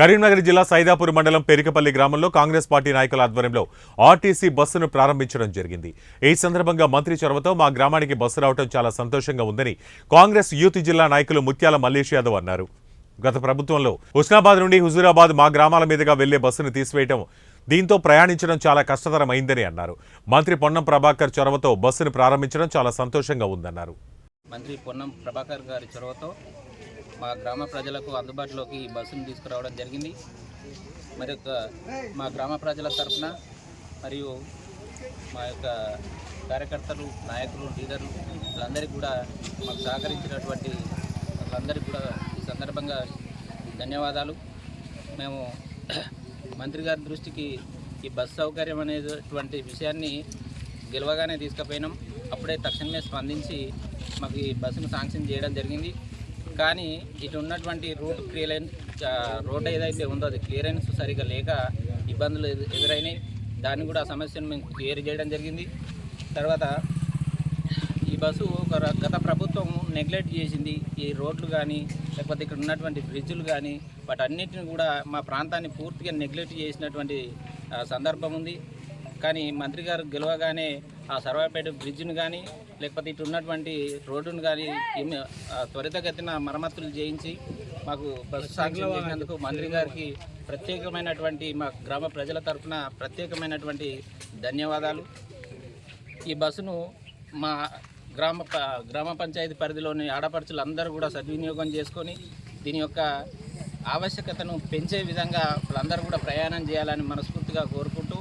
కరీంనగర్ జిల్లా సైదాపూర్ మండలం పెరికపల్లి గ్రామంలో కాంగ్రెస్ పార్టీ నాయకుల ఆధ్వర్యంలో ఆర్టీసీ బస్సును ప్రారంభించడం జరిగింది. ఈ సందర్భంగా మంత్రి చొరవతో మా గ్రామానికి బస్సు రావడం చాలా సంతోషంగా ఉందని కాంగ్రెస్ యూత్ జిల్లా నాయకులు ముత్యాల మల్లేష్ యాదవ్ అన్నారు. గత ప్రభుత్వంలో హుస్నాబాద్ నుండి హుజూరాబాద్ మా గ్రామాల మీదుగా వెళ్ళే బస్సును తీసివేయటం దీంతో ప్రయాణించడం చాలా కష్టతరమైందని అన్నారు. మంత్రి పొన్నం ప్రభాకర్ చొరవతో బస్సును ప్రారంభించడం చాలా సంతోషంగా ఉందన్నారు. మంత్రి పొన్నం ప్రభాకర్ గారి చొరవతో మా గ్రామ ప్రజలకు అందుబాటులోకి ఈ బస్సును తీసుకురావడం జరిగింది. మరి మా గ్రామ ప్రజల తరఫున మరియు మా యొక్క కార్యకర్తలు నాయకులు లీడర్లు వీళ్ళందరికీ కూడా మాకు సహకరించినటువంటి వాళ్ళందరికీ కూడా ఈ సందర్భంగా ధన్యవాదాలు. మేము మంత్రి గారి దృష్టికి ఈ బస్ సౌకర్యం అనేటువంటి విషయాన్ని గెలవగానే తీసుకుపోయినాం. అప్పుడే తక్షణమే స్పందించి మాకు ఈ బస్సును శాంక్షన్ చేయడం జరిగింది. కానీ ఇటు ఉన్నటువంటి రూట్ క్లియరెన్స్ రోడ్ ఏదైతే ఉందో అది క్లియరెన్స్ సరిగా లేక ఇబ్బందులు ఎదురైనాయి. దాన్ని కూడా ఆ సమస్యను మేము క్లియర్ చేయడం జరిగింది. తర్వాత ఈ బస్సు ఒక గత ప్రభుత్వం నెగ్లెక్ట్ చేసింది. ఈ రోడ్లు కానీ లేకపోతే ఇక్కడ ఉన్నటువంటి బ్రిడ్జులు కానీ వాటన్నిటిని కూడా మా ప్రాంతాన్ని పూర్తిగా నెగ్లెక్ట్ చేసినటువంటి సందర్భం ఉంది. కానీ మంత్రి గారు గెలవగానే ఆ సర్వాపేట బ్రిడ్జ్ను కానీ లేకపోతే ఇటు ఉన్నటువంటి రోడ్డును కానీ త్వరితగతిన మరమ్మతులు చేయించి మాకు బస్సు సాంక్షన్ చేసినందుకు మంత్రి గారికి ప్రత్యేకమైనటువంటి మా గ్రామ ప్రజల తరఫున ప్రత్యేకమైనటువంటి ధన్యవాదాలు. ఈ బస్సును మా గ్రామ ప- గ్రామ పంచాయతీ పరిధిలోని ఆడపడుచులు అందరూ కూడా సద్వినియోగం చేసుకొని దీని యొక్క ఆవశ్యకతను పెంచే విధంగా వాళ్ళందరూ కూడా ప్రయాణం చేయాలని మనస్ఫూర్తిగా కోరుకుంటూ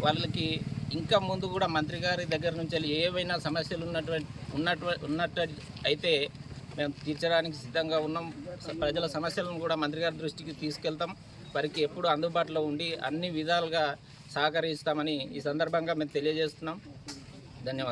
వాళ్ళకి ఇంకా ముందు కూడా మంత్రి గారి దగ్గర నుంచి వెళ్ళి ఏవైనా సమస్యలు ఉన్నటువంటి ఉన్నట్టు ఉన్నట్టు అయితే మేము తీర్చడానికి సిద్ధంగా ఉన్నాం. ప్రజల సమస్యలను కూడా మంత్రి గారి దృష్టికి తీసుకెళ్తాం. వారికి ఎప్పుడు అందుబాటులో ఉండి అన్ని విధాలుగా సహకరిస్తామని ఈ సందర్భంగా మేము తెలియజేస్తున్నాం. ధన్యవాదాలు.